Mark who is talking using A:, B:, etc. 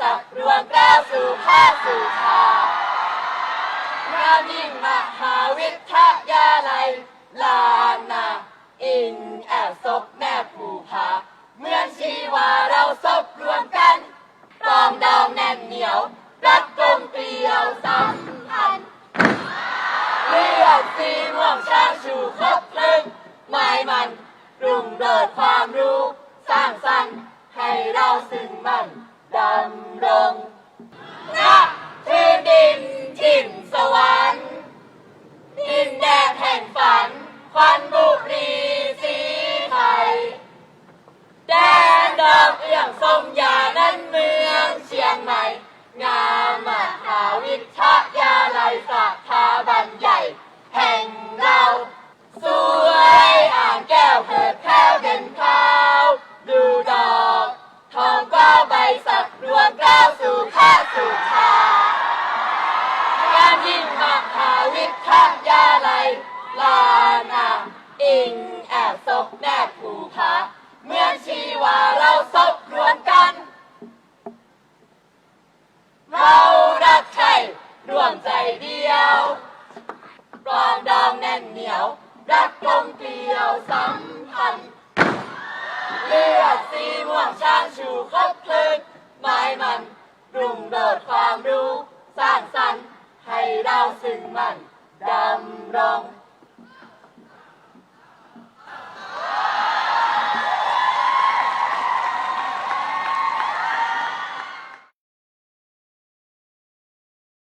A: สักรวมก้าวสู่ภาคสู่ชาติงานยิ่งมหาวิทยาลัย ลานา อิงแอบซบแม่ผูผาเมือชีวาเราซบรวมกันปองดองแน่นเหนียวรักกลมเกลียวสัมพันธ์เลือดสีม่วงช้างชูครบครึ่งหมายมันรุ่งเริดความรู้ สร้างสรรค์ให้เราซึ่งมัน ดำรงณพื้นดินถิ่นสวรรค์ดินแดนแห่งฝันควันบุรีสีไทยแดนดอกเอื้องทรงยานั้นเมืองเชียงใหม่ งามมหาวิทยาลัยสถาบัน นยิ่งมหาวิทยาลัยลานาอิงแอบซบแนบผูผาเมื่อชีวาเราซบรวมกัน เรารักใครรวมใจเดียวปลองดองแน่นเหนียว รักกลมเกลียวสัมพันธ์เลือดสีม่วงช้างชูครบคลึกหมายมัน รุ่งเริดความรู้สร้างสรรค์ เราซึ่งมันดำรง